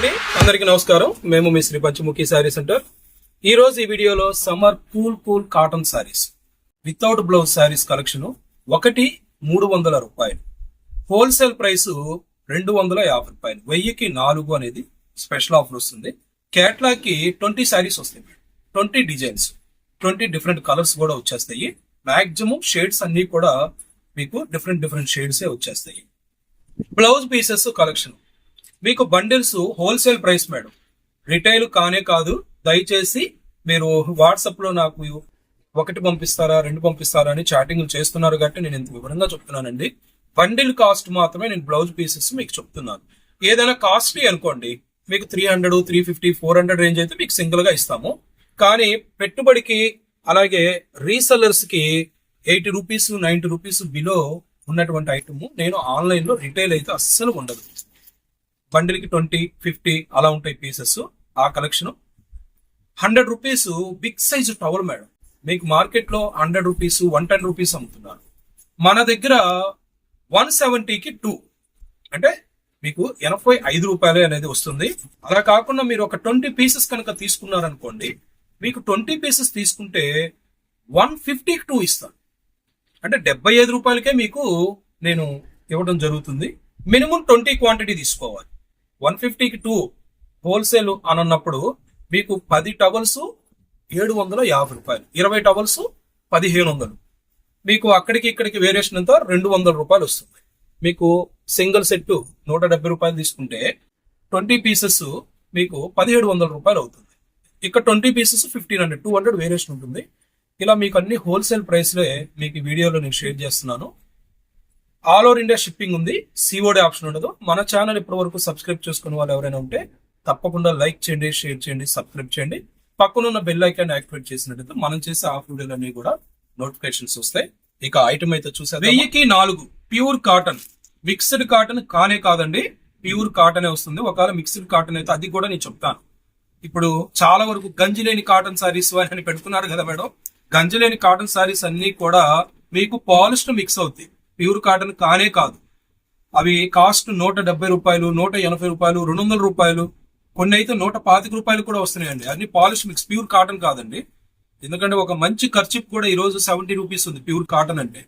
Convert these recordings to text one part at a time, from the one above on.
అండి. అందరికీ నమస్కారం. మేము మీ శ్రీ పంచముఖి శారీ సెంటర్. ఈ రోజు ఈ వీడియోలో summer cool cool cotton saris. Without blouse saris collection. ఒకటి మూడు వందల రూపాయలు. హోల్సేల్ ప్రైస్ రెండు వందల యాభై రూపాయలు. వెయ్యికి నాలుగు అనేది స్పెషల్ ఆఫర్ వస్తుంది. కేటలాగ్కి ట్వంటీ శారీస్ వస్తాయి twenty designs. Twenty different colours కూడా వచ్చేస్తాయి. మాక్సిమం షేడ్స్ అన్ని కూడా మీకు డిఫరెంట్ డిఫరెంట్ షేడ్సే వచ్చేస్తాయి. Blouse pieces collection. మీకు bundles wholesale price madam. Retail కానే కాదు దయచేసి మీరు వాట్సాప్లో నాకు ఒకటి పంపిస్తారా రెండు పంపిస్తారా అని చాటింగ్ చేస్తున్నారు కాబట్టి నేను ఇంత వివరంగా చెప్తున్నానండి. బండిల్ కాస్ట్ మాత్రమే నేను బ్లౌజ్ పీసెస్ మీకు చెప్తున్నాను. ఏదైనా కాస్ట్లీ అనుకోండి మీకు three hundred three fifty four hundred range అయితే మీకు సింగిల్గా ఇస్తాము. కానీ పెట్టుబడికి అలాగే రీసెల్లర్స్కి eighty rupees ninety rupees below ఉన్నటువంటి ఐటమ్ నేను ఆన్లైన్లో రిటైల్ అయితే అస్సలు ఉండదు. బండిల్కి ట్వంటీ ఫిఫ్టీ అలా ఉంటాయి పీసెస్ ఆ collection hundred rupees big size towel madam మీకు మార్కెట్లో hundred rupees one ten rupees అమ్ముతున్నారు. మన దగ్గర వన్ సెవెంటీకి టూ అంటే మీకు ఎనభై ఐదు రూపాయలు అనేది వస్తుంది. అలా కాకుండా మీరు ఒక ట్వంటీ పీసెస్ కనుక తీసుకున్నారనుకోండి మీకు ట్వంటీ పీసెస్ తీసుకుంటే వన్ ఫిఫ్టీకి టూ ఇస్తాను అంటే డెబ్బై ఐదు రూపాయలకే మీకు నేను ఇవ్వడం జరుగుతుంది. మినిమం ట్వంటీ క్వాంటిటీ తీసుకోవాలి. వన్ ఫిఫ్టీకి టూ హోల్సేల్ అని అన్నప్పుడు మీకు పది టవల్స్ ఏడు వందల యాభై రూపాయలు ఇరవై టవల్స్ పదిహేను వందలు. మీకు అక్కడికి ఇక్కడికి వేరియేషన్ అంతా రెండు వందల రూపాయలు వస్తుంది. మీకు సింగిల్ సెట్ నూట డెబ్బై రూపాయలు తీసుకుంటే ట్వంటీ పీసెస్ మీకు పదిహేడు వందల రూపాయలు అవుతుంది. ఇక్కడ twenty pieces fifteen hundred two hundred variation ఉంటుంది. ఇలా మీకు అన్ని హోల్సేల్ ప్రైస్లే మీకు వీడియోలో నేను షేర్ చేస్తున్నాను. ఆల్ ఓవర్ ఇండియా షిప్పింగ్ ఉంది. సిఓడి ఆప్షన్ ఉండదు. మన ఛానల్ ఇప్పటి వరకు సబ్స్క్రైబ్ చేసుకున్న వాళ్ళు ఎవరైనా ఉంటే తప్పకుండా లైక్ చేయండి షేర్ చేయండి సబ్స్క్రైబ్ చేయండి. పక్కన ఉన్న బెల్ ఐకాన్ యాక్టివేట్ చేసినట్టు మనం చేసే ఆఫ్ వీడియోలు అన్ని కూడా నోటిఫికేషన్స్ వస్తాయి. ఇక ఐటమ్ అయితే చూసారు వెయ్యికి నాలుగు. Pure cotton. మిక్స్డ్ కాటన్ కానే కాదండి. ప్యూర్ కాటనే వస్తుంది. ఒకవేళ మిక్స్డ్ కాటన్ అయితే అది కూడా నేను చెప్తాను. ఇప్పుడు చాలా వరకు గంజి లేని కాటన్ సారీస్ అని పెడుతున్నారు కదా మేడం. గంజి లేని కాటన్ సారీస్ అన్ని కూడా మీకు పాలిస్టర్ మిక్స్ అవుతాయి ప్యూర్ కాటన్ కానే కాదు. అవి కాస్ట్ నూట డెబ్బై రూపాయలు నూట ఎనభై రూపాయలు రెండు వందల రూపాయలు. కొన్ని అయితే నూట పాతిక రూపాయలు కూడా వస్తున్నాయండి. అన్ని పాలిష్ మిక్స్ ప్యూర్ కాటన్ కాదండి. ఎందుకంటే ఒక మంచి ఖర్చు కూడా ఈ రోజు సెవెంటీ రూపీస్ ఉంది ప్యూర్ కాటన్ అంటే.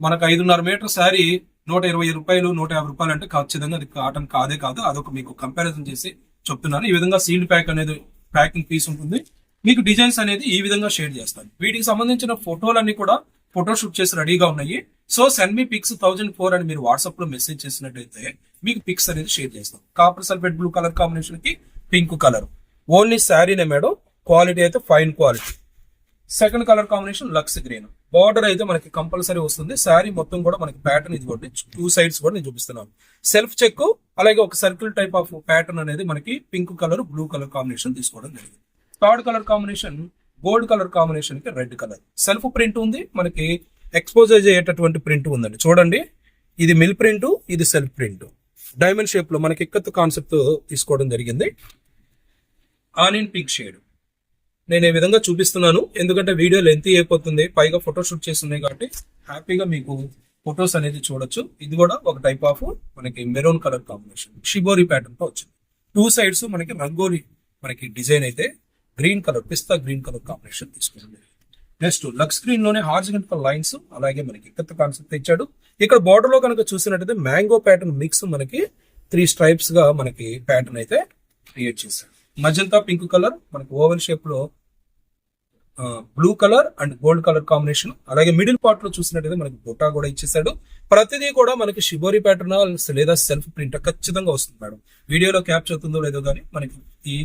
మనకు ఐదున్నర మీటర్ శారీ నూట ఇరవై రూపాయలు నూట యాభై రూపాయలు అంటే ఖచ్చితంగా అది కాటన్ కాదే కాదు. అదొక మీకు కంపారిజన్ చేసి చెప్తున్నాను. ఈ విధంగా సీల్డ్ ప్యాక్ అనేది ప్యాకింగ్ పీస్ ఉంటుంది. మీకు డిజైన్స్ అనేది ఈ విధంగా షేర్ చేస్తాను. వీటికి సంబంధించిన ఫోటోలన్నీ కూడా ఫోటో షూట్ చేసి రెడీగా ఉన్నాయి. So send me pics thousand four అని మీరు వాట్సాప్లో మెసేజ్ చేసినట్టయితే మీకు పిక్స్ అనేది షేర్ చేస్తాం. కాపర్ సల్ఫేట్ బ్లూ కలర్ కాంబినేషన్కి పింక్ కలర్ ఓన్లీ శారీనే మేడం. క్వాలిటీ అయితే fine quality second colour combination lux green border అయితే మనకి కంపల్సరీ వస్తుంది. శారీ మొత్తం కూడా మనకి ప్యాటర్న్ ఇది కూడా టూ సైడ్స్ కూడా నేను చూపిస్తున్నాను. సెల్ఫ్ చెక్ అలాగే ఒక సర్కిల్ టైప్ ఆఫ్ ప్యాటర్న్ అనేది మనకి pink colour blue colour combination తీసుకోవడం జరిగింది. Third colour combination gold colour కాంబినేషన్కి రెడ్ కలర్. సెల్ఫ్ ప్రింట్ ఉంది మనకి ఎక్స్పోజర్ అయ్యేటటువంటి ప్రింట్ ఉందండి. చూడండి ఇది మిల్ ప్రింట్ ఇది సెల్ఫ్ ప్రింట్. డైమండ్ షేప్లో మనకి ఇక్కత్ కాన్సెప్ట్ తీసుకోవడం జరిగింది. Onion pink shade. నేను ఈ విధంగా చూపిస్తున్నాను ఎందుకంటే వీడియో లెంత్ అయిపోతుంది పైగా ఫోటో షూట్ చేస్తున్నాయి కాబట్టి హ్యాపీగా మీకు ఫొటోస్ అనేది చూడొచ్చు. ఇది కూడా ఒక టైప్ ఆఫ్ మనకి మెరూన్ కలర్ కాంబినేషన్ షిబోరి ప్యాటర్న్తో వచ్చింది. టూ సైడ్స్ మనకి రంగోలి మనకి డిజైన్ అయితే green colour pista green colour combination తీసుకుంటుంది. నెక్స్ట్ లక్స్ స్క్రీన్లోనే హార్జిగంటల్ లైన్స్ అలాగే మనకి ఇక్కత కాన్సెప్ట్ ఇచ్చాడు. ఇక్కడ బార్డర్లో కనుక చూసినట్టయితే మ్యాంగో ప్యాటర్న్ మిక్స్ మనకి త్రీ స్ట్రైప్స్గా మనకి ప్యాటర్న్ అయితే క్రియేట్ చేశాడు. మజంతా పింక్ కలర్ మనకి ఓవెల్ షేప్లో blue colour and gold colour combination అలాగే మిడిల్ పార్ట్లో చూసినట్టయితే మనకి బుటా కూడా ఇచ్చేసాడు ప్రతిదీ కూడా మనకి షిబోరి ప్యాటర్న్ లేదా సెల్ఫ్ ప్రింట్ ఖచ్చితంగా వస్తుంది మేడం. వీడియోలో క్యాప్చర్ అవుతుందో లేదో కానీ మనకి ఈ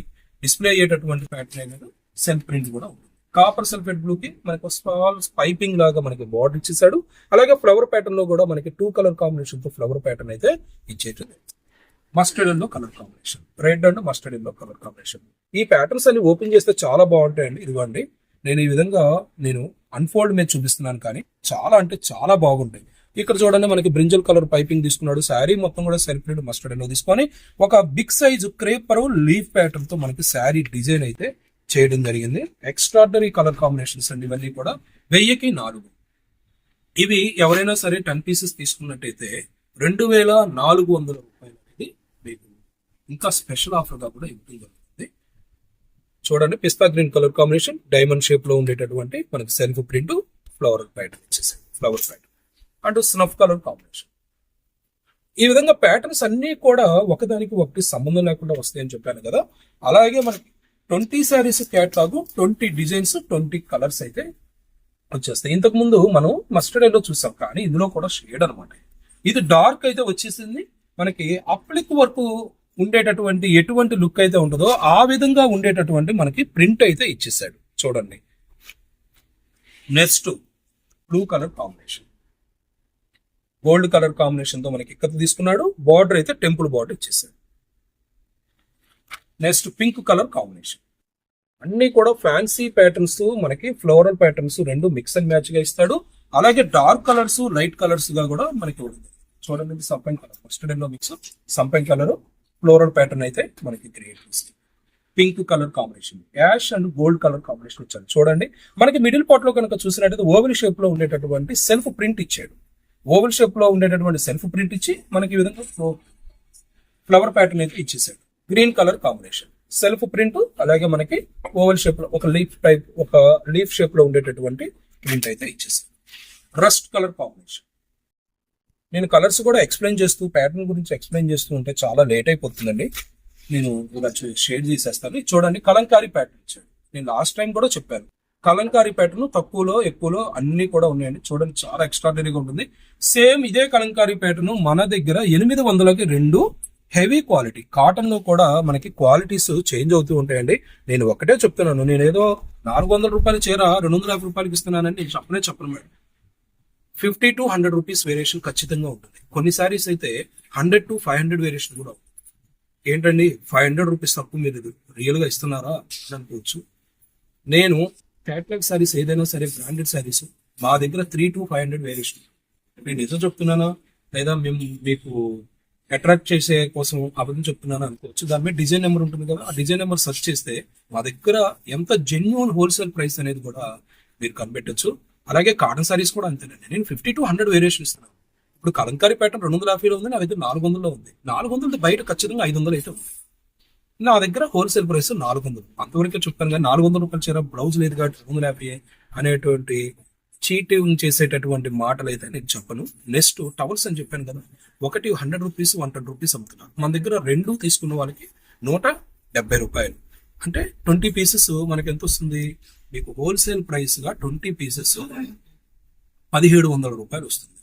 డిస్ప్లే అయ్యేటటువంటి ప్యాటర్న్ అనేది సెల్ఫ్ ప్రింట్ కూడా ఉంటుంది. కాపర్ సల్ఫేట్ బ్లూ కి మనకి స్మాల్ పైపింగ్ లాగా మనకి బార్డర్ ఇచ్చేసాడు అలాగే ఫ్లవర్ ప్యాటర్న్లో కూడా మనకి టూ కలర్ కాంబినేషన్తో ఫ్లవర్ ప్యాటర్న్ అయితే ఇచ్చేటది mustard yellow colour combination. Red and mustard yellow colour combination. ఈ ప్యాటర్న్స్ అన్ని ఓపెన్ చేస్తే చాలా బాగుంటాయండి. ఇదిగోండి నేను ఈ విధంగా నేను అన్ఫోల్డ్ మీద చూపిస్తున్నాను కానీ చాలా అంటే చాలా బాగుంటాయి. ఇక్కడ చూడండి మనకి బ్రింజల్ కలర్ పైపింగ్ తీసుకున్నాడు. శారీ మొత్తం కూడా సెల్ఫ్ ప్రింట్ మస్టర్డ్ ఎల్లో తీసుకొని ఒక బిగ్ సైజ్ క్రేపర్ లీఫ్ ప్యాటర్న్తో మనకి శారీ డిజైన్ అయితే చేయడం జరిగింది. ఎక్స్ట్రాడనరీ కలర్ కాంబినేషన్స్ అండి ఇవన్నీ కూడా. వెయ్యికి నాలుగు. ఇవి ఎవరైనా సరే టెన్ పీసెస్ తీసుకున్నట్టయితే రెండు వేల నాలుగు వందల రూపాయలు అనేది మీకు ఇంకా స్పెషల్ ఆఫర్గా కూడా ఇవ్వడం జరుగుతుంది. చూడండి pista green colour combination diamond షేప్లో ఉండేటటువంటి మనకి సెల్ఫ్ ప్రింట్ ఫ్లవర్ ప్యాటర్న్ వచ్చేసి flower pattern and snuff colour combination ఈ విధంగా ప్యాటర్న్స్ అన్నీ కూడా ఒకదానికి ఒకటి సంబంధం లేకుండా వస్తాయని చెప్పాను కదా. అలాగే మనకి twenty saris catalogue twenty designs twenty colours అయితే వచ్చేస్తాయి. ఇంతకు ముందు మనం మస్టర్డ్ ఎల్లో చూసాం కానీ ఇందులో కూడా షేడ్ అనమాట ఇది డార్క్ అయితే వచ్చేసింది. మనకి అప్లిక్ వరకు ఉండేటటువంటి ఎటువంటి లుక్ అయితే ఉంటుందో ఆ విధంగా ఉండేటటువంటి మనకి ప్రింట్ అయితే ఇచ్చేసాడు చూడండి. Next blue colour combination gold colour కాంబినేషన్తో మనకి ఇక్కత తీసుకున్నాడు బార్డర్ అయితే టెంపుల్ బార్డర్ ఇచ్చేసాడు. Next pink colour combination. అన్ని కూడా ఫ్యాన్సీ ప్యాటర్న్స్ మనకి ఫ్లోరల్ ప్యాటర్న్స్ రెండు మిక్స్ అండ్ మ్యాచ్గా ఇస్తాడు. అలాగే డార్క్ కలర్స్ లైట్ కలర్స్గా కూడా మనకి ఉంటుంది. చూడండి ఇది సంపెంగ్ కలర్. ఫస్ట్లో మిక్స్. సంపెంగ్ కలర్ ఫ్లోరల్ ప్యాటర్న్ అయితే మనకి క్రియేట్ చేస్తుంది. Pink colour combination. Ash and gold colour combination వచ్చాడు చూడండి మనకి మిడిల్ పార్ట్లో కనుక చూసినట్టయితే ఓవెల్ షేప్లో ఉండేటటువంటి సెల్ఫ్ ప్రింట్ ఇచ్చాడు. ఓవెల్ షేప్లో ఉండేటటువంటి సెల్ఫ్ ప్రింట్ ఇచ్చి మనకి ఈ విధంగా ఫ్లవర్ ప్యాటర్న్ అయితే ఇచ్చేసాడు green colour combination self print అలాగే మనకి ఓవెల్ షేప్లో ఒక లీఫ్ టైప్ ఒక లీఫ్ షేప్లో ఉండేటటువంటి ప్రింట్ అయితే ఇచ్చేసాడు రస్ట్ కలర్ కాంబినేషన్ నేను కలర్స్ కూడా ఎక్స్ప్లెయిన్ చేస్తూ ప్యాటర్న్ గురించి ఎక్స్ప్లెయిన్ చేస్తూ ఉంటే చాలా లేట్ అయిపోతుందండి. నేను ఇలా షేడ్ చేసేస్తాను చూడండి కలంకారీ ప్యాటర్న్ ఇచ్చాడు. నేను లాస్ట్ టైం కూడా చెప్పాను. కలంకారీ ప్యాటర్న్ తక్కువలో ఎక్కువలో అన్ని కూడా ఉన్నాయండి. చూడండి చాలా ఎక్స్ట్రాడనరీగా ఉంటుంది. సేమ్ ఇదే కలంకారీ ప్యాటర్న్ మన దగ్గర ఎనిమిది వందలకి రెండు హెవీ క్వాలిటీ కాటన్లో కూడా మనకి క్వాలిటీస్ చేంజ్ అవుతూ ఉంటాయండి. నేను ఒకటే చెప్తున్నాను నేను ఏదో నాలుగు వందల రూపాయల చీర రెండు వందల యాభై రూపాయలకి ఇస్తున్నానని నేను చెప్పనే చెప్పను madam. Fifty to hundred rupees variation ఖచ్చితంగా ఉంటుంది. కొన్ని సారీస్ అయితే hundred to five hundred variation కూడా ఉంటుంది. ఏంటండి ఫైవ్ హండ్రెడ్ రూపీస్ తక్కువ మీరు రియల్గా ఇస్తున్నారా అని అనుకోవచ్చు. నేను క్యాట్లాగ్ సారీస్ ఏదైనా సరే బ్రాండెడ్ సారీస్ మా దగ్గర three to five hundred variation నేను నిజం చెప్తున్నానా? లేదా మేము మీకు అట్రాక్ట్ చేసే కోసం అబద్ధం చెప్తున్నాను అనుకోవచ్చు. దాని మీద డిజైన్ నెంబర్ ఉంటుంది కదా ఆ డిజైన్ నెంబర్ సెర్చ్ చేస్తే మా దగ్గర ఎంత జెన్యున్ హోల్సేల్ ప్రైస్ అనేది కూడా మీరు కనిపెట్టొచ్చు. అలాగే కాటన్ సారీస్ కూడా అంతేనండి. నేను ఫిఫ్టీ టు హండ్రెడ్ వేరియేషన్ ఇస్తున్నాను. ఇప్పుడు కలంకారీ ప్యాటర్న్ రెండు వందల యాభైలో ఉంది నా దగ్గర నాలుగు వందలలో ఉంది. నాలుగు వందలు బయట ఖచ్చితంగా ఐదు వందలు అయితే ఉంది. నా దగ్గర హోల్సేల్ ప్రైస్ నాలుగు వందలు. అంతవరకే చెప్పాను కానీ నాలుగు వందల రూపాయల చీర బ్లౌజ్ లేదు కాబట్టి రెండు వందల యాభై అనేటువంటి చీటింగ్ చేసేటటువంటి మాటలు అయితే నేను చెప్పను. నెక్స్ట్ టవల్స్ అని చెప్పాను కదా ఒకటి hundred rupees one hundred rupees అమ్ముతున్నాను మన దగ్గర రెండు తీసుకున్న వాళ్ళకి నూట డెబ్బై రూపాయలు. అంటే ట్వంటీ పీసెస్ మనకి ఎంత వస్తుంది? మీకు హోల్సేల్ ప్రైస్గా ట్వంటీ పీసెస్ పదిహేడు వందల రూపాయలు వస్తుంది.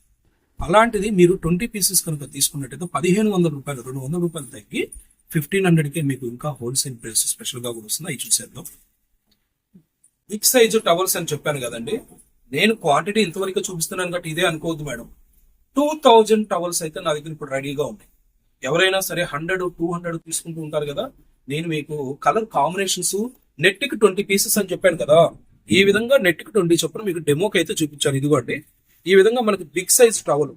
అలాంటిది మీరు ట్వంటీ పీసెస్ కనుక తీసుకున్నట్టయితే పదిహేను వందల రూపాయలు రెండు వందల రూపాయలు తగ్గి ఫిఫ్టీన్ హండ్రెడ్కే మీకు ఇంకా హోల్సేల్ ప్రైస్ స్పెషల్గా కూడా వస్తుంది. అవి చూసేద్దాం. బిగ్ సైజు టవల్స్ అని చెప్పాను కదండి. నేను క్వాంటిటీ ఇంతవరకు చూపిస్తున్నాను కాబట్టి ఇదే అనుకోవద్దు మేడం. టూ థౌజండ్ టవల్స్ అయితే నా దగ్గర ఇప్పుడు రెడీగా ఉన్నాయి. ఎవరైనా సరే హండ్రెడ్ టూ హండ్రెడ్ తీసుకుంటూ ఉంటారు కదా. నేను మీకు కలర్ కాంబినేషన్స్ నెట్కి ట్వంటీ పీసెస్ అని చెప్పాను కదా. ఈ విధంగా నెట్కి ట్వంటీ చొప్పున మీకు డెమోకి అయితే చూపించాను. ఇదిగోండి. ఈ విధంగా మనకి బిగ్ సైజ్ టవల్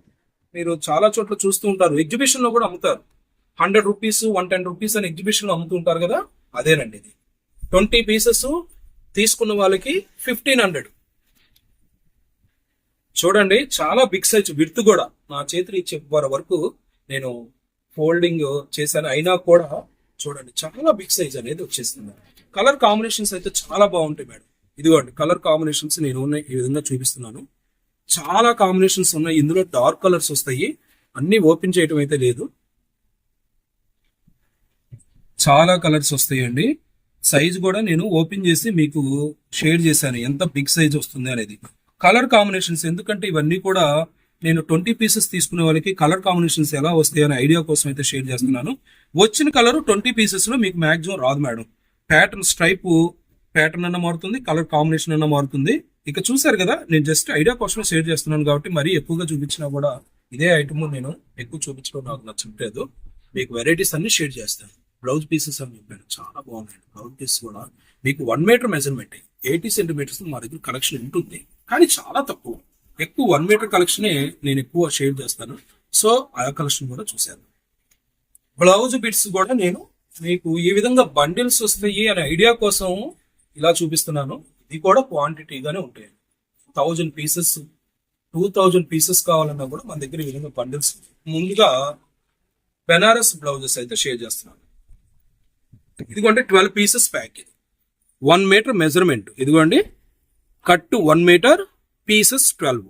మీరు చాలా చోట్ల చూస్తూ ఉంటారు. ఎగ్జిబిషన్లో కూడా అమ్ముతారు. Hundred rupees one ten rupees అని ఎగ్జిబిషన్లో అమ్ముతుంటారు కదా అదేనండి ఇది. ట్వంటీ పీసెస్ తీసుకున్న వాళ్ళకి ఫిఫ్టీన్ హండ్రెడ్. చూడండి చాలా బిగ్ సైజ్ విడ్త్ కూడా. నా చేతులు ఇచ్చే వరకు నేను ఫోల్డింగ్ చేశాను. అయినా కూడా చూడండి చాలా బిగ్ సైజ్ అనేది వచ్చేస్తుంది. కలర్ కాంబినేషన్స్ అయితే చాలా బాగుంటాయి మేడం. ఇదిగోండి కలర్ కాంబినేషన్స్ నేను ఉన్నాయి ఈ విధంగా చూపిస్తున్నాను. చాలా కాంబినేషన్స్ ఉన్నాయి. ఇందులో డార్క్ కలర్స్ వస్తాయి. అన్ని ఓపెన్ చేయటం అయితే లేదు. చాలా కలర్స్ వస్తాయండి. సైజ్ కూడా నేను ఓపెన్ చేసి మీకు షేర్ చేశాను. ఎంత బిగ్ సైజ్ వస్తుంది అనేది. కలర్ కాంబినేషన్స్ ఎందుకంటే ఇవన్నీ కూడా నేను ట్వంటీ పీసెస్ తీసుకునే వాళ్ళకి కలర్ కాంబినేషన్స్ ఎలా వస్తాయి అనే ఐడియా కోసం అయితే షేర్ చేస్తున్నాను. వచ్చిన కలర్ ట్వంటీ పీసెస్లో మీకు మాక్సిమం రాదు మేడం. ప్యాటర్న్ స్ట్రైప్ ప్యాటర్న్ అన్న మారుతుంది కలర్ కాంబినేషన్ అన్న మారుతుంది. ఇక చూసారు కదా నేను జస్ట్ ఐడియా కోసం షేర్ చేస్తున్నాను కాబట్టి మరీ ఎక్కువగా చూపించినా కూడా ఇదే ఐటమ్ నేను ఎక్కువ చూపించడం నాకు నచ్చట్లేదు. మీకు వెరైటీస్ అన్ని షేర్ చేస్తాను. బ్లౌజ్ పీసెస్ అని చెప్పాను చాలా బాగున్నాయి బ్లౌజ్ పీసెస్ కూడా మీకు one metre measurement eighty centimetres మా దగ్గర కలెక్షన్ ఉంటుంది. కానీ చాలా తక్కువ. ఎక్కువ వన్ మీటర్ కలెక్షనే నేను ఎక్కువ షేర్ చేస్తాను. సో ఆ కలెక్షన్ కూడా చూశాను బ్లౌజ్ బిట్స్ కూడా నేను మీకు ఈ విధంగా బండిల్స్ వస్తాయి అనే ఐడియా కోసం ఇలా చూపిస్తున్నాను. ఇది కూడా క్వాంటిటీగానే ఉంటాయి. Thousand pieces two thousand pieces కావాలన్నా కూడా మన దగ్గర ఈ విధంగా బండిల్స్ ముందుగా బెనారస్ బ్లౌజెస్ అయితే షేర్ చేస్తున్నాను. ఇదిగోండి ట్వెల్వ్ పీసెస్ ప్యాక్ ఇది. వన్ మీటర్ మెజర్మెంట్ ఇదిగోండి cut one metre pieces twelve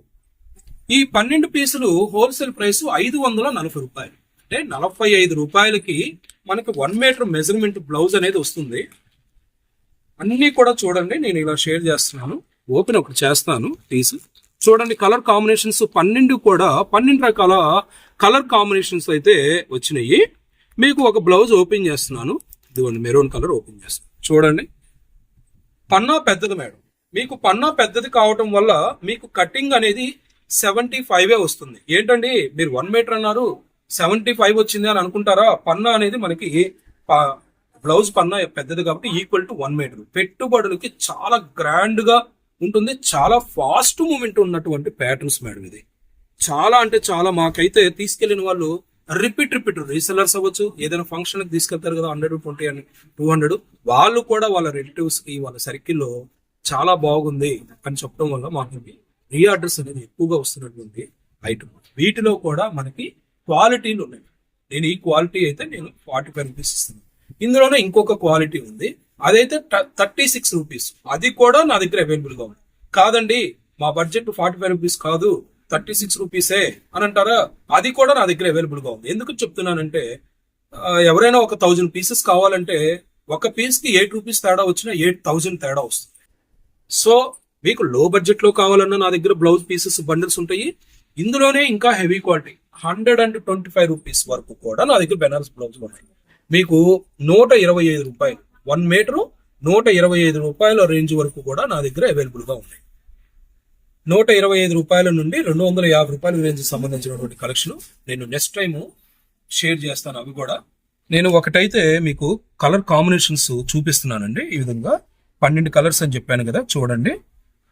ఈ పన్నెండు పీసులు హోల్సేల్ ప్రైస్ ఐదు వందల నలభై రూపాయలు. అంటే నలభై ఐదు రూపాయలకి మనకి వన్ మీటర్ మెజర్మెంట్ బ్లౌజ్ అనేది వస్తుంది. అన్నీ కూడా చూడండి నేను ఇలా షేర్ చేస్తున్నాను. ఓపెన్ ఒకటి చేస్తాను పీస్ చూడండి కలర్ కాంబినేషన్స్ పన్నెండు కూడా పన్నెండు రకాల కలర్ కాంబినేషన్స్ అయితే వచ్చినాయి. మీకు ఒక బ్లౌజ్ ఓపెన్ చేస్తున్నాను. ఇదిగోండి మెరూన్ కలర్ ఓపెన్ చేస్తాను చూడండి. పన్నా పెద్దది మేడం. మీకు పన్నా పెద్దది కావటం వల్ల మీకు కటింగ్ అనేది సెవెంటీ ఫైవ్ వస్తుంది. ఏంటండి? మీరు వన్ మీటర్ అన్నారు సెవెంటీ ఫైవ్ వచ్చింది అని అనుకుంటారా? పన్నా అనేది మనకి బ్లౌజ్ పన్నా పెద్దది కాబట్టి ఈక్వల్ టు వన్ మీటర్ పెట్టుబడులకి చాలా గ్రాండ్గా ఉంటుంది. చాలా ఫాస్ట్ మూమెంట్ ఉన్నటువంటి ప్యాటర్న్స్ మేడం ఇది. చాలా అంటే చాలా మాకైతే తీసుకెళ్ళిన వాళ్ళు రిపీట్ రిపీట్. రీసెలర్స్ అవ్వచ్చు ఏదైనా ఫంక్షన్కి తీసుకెళ్తారు కదా హండ్రెడ్ ట్వంటీ అని టూ హండ్రెడ్ వాళ్ళు కూడా వాళ్ళ రిలేటివ్స్కి వాళ్ళ సర్కిల్లో చాలా బాగుంది అని చెప్పడం వల్ల మాకు రీఆర్డర్స్ అనేది ఎక్కువగా వస్తున్నటువంటి ఐటమ్ వీటిలో కూడా మనకి క్వాలిటీలు ఉన్నాయి. నేను ఈ క్వాలిటీ అయితే నేను ఫార్టీ ఫైవ్ రూపీస్ ఇస్తున్నాను. ఇందులోనే ఇంకొక క్వాలిటీ ఉంది. అదైతే థర్టీ సిక్స్ రూపీస్ అది కూడా నా దగ్గర అవైలబుల్గా ఉంది. కాదండి మా బడ్జెట్ ఫార్టీ ఫైవ్ రూపీస్ కాదు. థర్టీ సిక్స్ రూపీసే అని అంటారా? అది కూడా నా దగ్గర అవైలబుల్గా ఉంది. ఎందుకు చెప్తున్నానంటే ఎవరైనా ఒక థౌజండ్ పీసెస్ కావాలంటే ఒక పీస్కి ఎయిట్ రూపీస్ తేడా వచ్చినా ఎయిట్ థౌజండ్ తేడా వస్తుంది. సో మీకు లో బడ్జెట్లో కావాలన్నా నా దగ్గర బ్లౌజ్ పీసెస్ బండిల్స్ ఉంటాయి. ఇందులోనే ఇంకా heavy quality hundred and twenty five rupees వరకు కూడా నా దగ్గర బెనారస్ బ్లౌజ్ ఉన్నాయి. మీకు నూట ఇరవై ఐదు రూపాయలు వన్ మీటరు నూట ఇరవై ఐదు రూపాయల రేంజ్ వరకు కూడా నా దగ్గర అవైలబుల్గా ఉన్నాయి. నూట ఇరవై ఐదు రూపాయల నుండి రెండు వందల యాభై రూపాయల రేంజ్ సంబంధించినటువంటి కలెక్షన్ నేను నెక్స్ట్ టైం షేర్ చేస్తాను అవి కూడా. నేను ఒకటైతే మీకు కలర్ కాంబినేషన్స్ చూపిస్తున్నానండి. ఈ విధంగా పన్నెండు కలర్స్ అని చెప్పాను కదా చూడండి.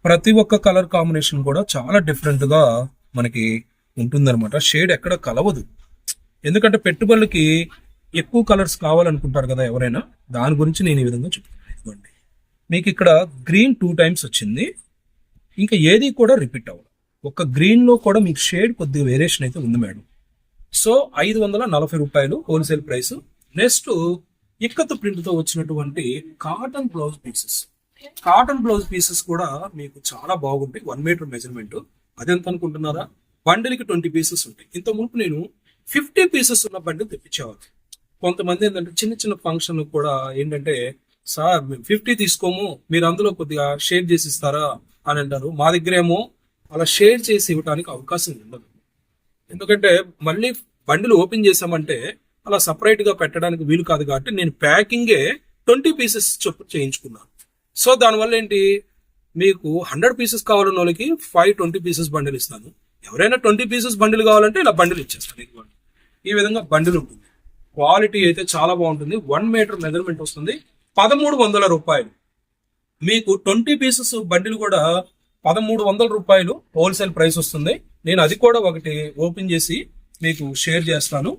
ప్రతి ఒక్క కలర్ కాంబినేషన్ కూడా చాలా డిఫరెంట్గా మనకి ఉంటుందన్నమాట. షేడ్ ఎక్కడ కలవదు. ఎందుకంటే పెట్టుబడులకి ఎక్కువ కలర్స్ కావాలనుకుంటారు కదా ఎవరైనా. దాని గురించి నేను ఈ విధంగా చెప్తాను ఇదిగోండి. మీకు ఇక్కడ గ్రీన్ టూ టైమ్స్ వచ్చింది. ఇంకా ఏది కూడా రిపీట్ అవ్వదు. ఒక గ్రీన్లో కూడా మీకు షేడ్ కొద్దిగా వేరియేషన్ అయితే ఉంది మేడం. సో ఐదు వందల నలభై రూపాయలు హోల్సేల్ ప్రైస్ నెక్స్ట్ ఇక్కత్ ప్రింట్తో వచ్చినటువంటి cotton blouse pieces cotton blouse pieces కూడా మీకు చాలా బాగుంటాయి. వన్ మీటర్ మెజర్మెంట్ అదెంత అనుకుంటున్నారా? బండిల్కి ట్వంటీ పీసెస్ ఉంటాయి. ఇంత ముందు నేను ఫిఫ్టీ పీసెస్ ఉన్న బండిల్ తెప్పించేవాళ్ళు కొంతమంది ఏంటంటే చిన్న చిన్న ఫంక్షన్ కూడా ఏంటంటే సార్ మేము ఫిఫ్టీ తీసుకోము. మీరు అందులో కొద్దిగా షేర్ చేసి ఇస్తారా? అని అంటారు. మా దగ్గర ఏమో అలా షేర్ చేసి ఇవ్వడానికి అవకాశం ఉండదు. ఎందుకంటే మళ్ళీ బండిలు ఓపెన్ చేసామంటే అలా సపరేట్గా పెట్టడానికి వీలు కాదు కాబట్టి నేను ప్యాకింగే ట్వంటీ పీసెస్ చొప్పు చేయించుకున్నాను. సో దానివల్ల ఏంటి? మీకు హండ్రెడ్ పీసెస్ కావాలన్న వాళ్ళకి ఫైవ్ ట్వంటీ పీసెస్ బండిల్ ఇస్తాను. ఎవరైనా ట్వంటీ పీసెస్ బండిల్ కావాలంటే ఇలా బండిల్ ఇచ్చేస్తాను ఇదిగోండి. ఈ విధంగా బండిల్ ఉంటుంది. క్వాలిటీ అయితే చాలా బాగుంటుంది. వన్ మీటర్ మెజర్మెంట్ వస్తుంది. పదమూడు వందల రూపాయలు. మీకు ట్వంటీ పీసెస్ బండిలు కూడా పదమూడు వందల రూపాయలు హోల్సేల్ ప్రైస్ వస్తుంది. నేను అది కూడా ఒకటి ఓపెన్ చేసి మీకు షేర్ చేస్తాను.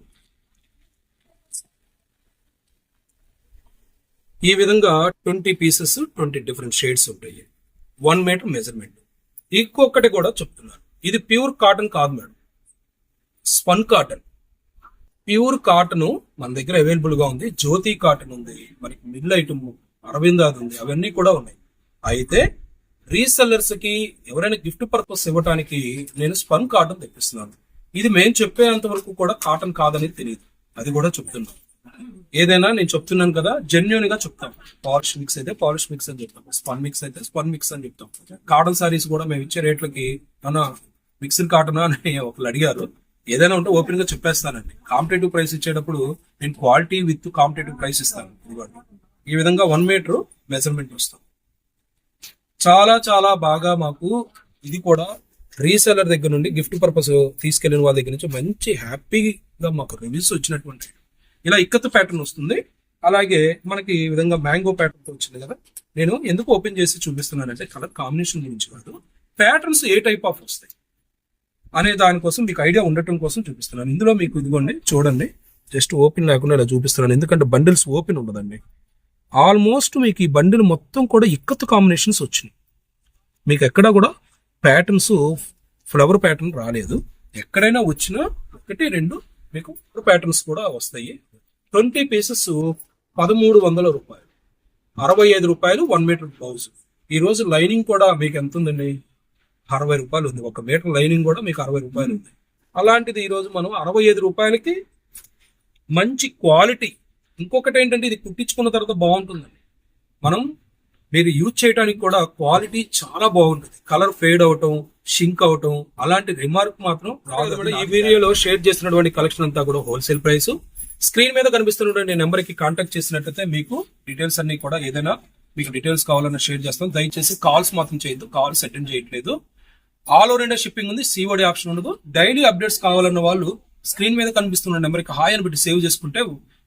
ఈ విధంగా twenty pieces twenty different shades ఉంటాయి. One metre measurement. ఇంకొకటి కూడా చెప్తున్నాను. ఇది ప్యూర్ కాటన్ కాదు madam. Spun cotton. Pure cotton మన దగ్గర అవైలబుల్గా ఉంది. జ్యోతి కాటన్ ఉంది. మనకి మిల్ ఐటమ్ అరవిందాది ఉంది అవన్నీ కూడా ఉన్నాయి. అయితే రీసెల్లర్స్కి ఎవరైనా గిఫ్ట్ పర్పస్ ఇవ్వడానికి నేను స్పన్ కాటన్ తెప్పిస్తున్నాను. ఇది మేము చెప్పేంత వరకు కూడా కాటన్ కాదని తెలియదు అది కూడా చెప్తున్నాను ఏదైనా నేను చెప్తున్నాను కదా జెన్యున్గా చెప్తాం. పాలిష్ మిక్స్ అయితే పాలిష్ మిక్స్ అని చెప్తాం. స్పన్ మిక్స్ అయితే స్పన్ మిక్స్ అని చెప్తాం. కాటన్ సారీస్ కూడా మేము ఇచ్చే రేట్లకి అన్న మిక్స్డ్ కాటన్ అని ఒకళ్ళు అడిగారు. ఏదైనా ఉంటే ఓపెన్గా చెప్పేస్తానండి. కాంపిటేటివ్ ప్రైస్ ఇచ్చేటప్పుడు నేను క్వాలిటీ విత్ కాంపిటేటివ్ ప్రైస్ ఇస్తాను. ఇదిగోండి. ఈ విధంగా వన్ మీటర్ మెజర్మెంట్ వస్తాం. చాలా చాలా బాగా మాకు ఇది కూడా రీసెలర్ దగ్గర నుండి గిఫ్ట్ పర్పస్ తీసుకెళ్ళిన వాళ్ళ దగ్గర నుంచి మంచి హ్యాపీగా మాకు రివ్యూస్ వచ్చినటువంటి ఇలా ఇక్కత్ ప్యాటర్న్ వస్తుంది. అలాగే మనకి ఈ విధంగా మ్యాంగో ప్యాటర్న్తో వచ్చింది కదా. నేను ఎందుకు ఓపెన్ చేసి చూపిస్తున్నానంటే కలర్ కాంబినేషన్ గురించి కాదు. ప్యాటర్న్స్ ఏ టైప్ ఆఫ్ వస్తాయి అనే దానికోసం మీకు ఐడియా ఉండటం కోసం చూపిస్తున్నాను. ఇందులో మీకు ఇదిగోండి చూడండి. జస్ట్ ఓపెన్ లేకుండా ఇలా చూపిస్తున్నాను. ఎందుకంటే బండిల్స్ ఓపెన్ ఉండదండి. ఆల్మోస్ట్ మీకు ఈ బండిని మొత్తం కూడా ఇక్కత్ కాంబినేషన్స్ వచ్చినాయి. మీకు ఎక్కడా కూడా ప్యాటర్న్స్ ఫ్లవర్ ప్యాటర్న్ రాలేదు. ఎక్కడైనా వచ్చినా ఒకటి రెండు మీకు ప్యాటర్న్స్ కూడా వస్తాయి. ట్వంటీ పీసెస్ పదమూడు వందల రూపాయలు. అరవై ఐదు రూపాయలు వన్ మీటర్ బ్లౌజ్ ఈరోజు లైనింగ్ కూడా మీకు ఎంత ఉందండి? అరవై రూపాయలు ఉంది. ఒక మీటర్ లైనింగ్ కూడా మీకు అరవై రూపాయలు ఉంది. అలాంటిది ఈరోజు మనం అరవై ఐదు రూపాయలకి మంచి క్వాలిటీ ఇంకొకటి ఏంటంటే ఇది కుట్టించుకున్న తర్వాత బాగుంటుందండి. మనం మీరు యూజ్ చేయడానికి కూడా క్వాలిటీ చాలా బాగుంటుంది. కలర్ ఫేడ్ అవటం షింక్ అవటం అలాంటి రిమార్క్ మాత్రం రాదు. ఈ వీడియోలో షేర్ చేసినటువంటి కలెక్షన్ అంతా కూడా హోల్సేల్ ప్రైస్. స్క్రీన్ మీద కనిపిస్తున్నటువంటి నెంబర్కి కాంటాక్ట్ చేసినట్లయితే మీకు డీటెయిల్స్ అన్ని కూడా ఏదైనా మీకు డీటెయిల్స్ కావాలన్నా షేర్ చేస్తాం. దయచేసి కాల్స్ మాత్రం చేయొద్దు. కాల్స్ అటెండ్ చేయట్లేదు. ఆల్ ఓవర్ ఇండియా షిప్పింగ్ ఉంది. సిఓడి ఆప్షన్ ఉండదు. డైలీ అప్డేట్స్ కావాలన్న వాళ్ళు స్క్రీన్ మీద కనిపిస్తున్న నెంబర్కి హాయ్ అని పెట్టి సేవ్ చేసుకుంటే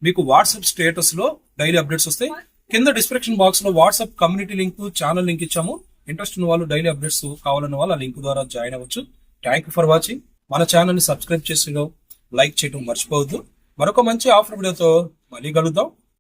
మీకు వాట్సాప్ స్టేటస్లో డైలీ అప్డేట్స్ వస్తాయి. కింద డిస్క్రిప్షన్ బాక్స్లో WhatsApp community link channel link ఇచ్చాము. ఇంట్రెస్ట్ ఉన్న వాళ్ళు డైలీ అప్డేట్స్ కావాలన్న వాళ్ళు ఆ లింక్ ద్వారా జాయిన్ అవ్వచ్చు. థ్యాంక్ యూ ఫర్ వాచింగ్ మన ఛానల్ని సబ్స్క్రైబ్ చేసి లైక్ చేయడం మర్చిపోవద్దు. మరొక మంచి ఆఫర్ వీడియోతో మళ్ళీ కలుద్దాం.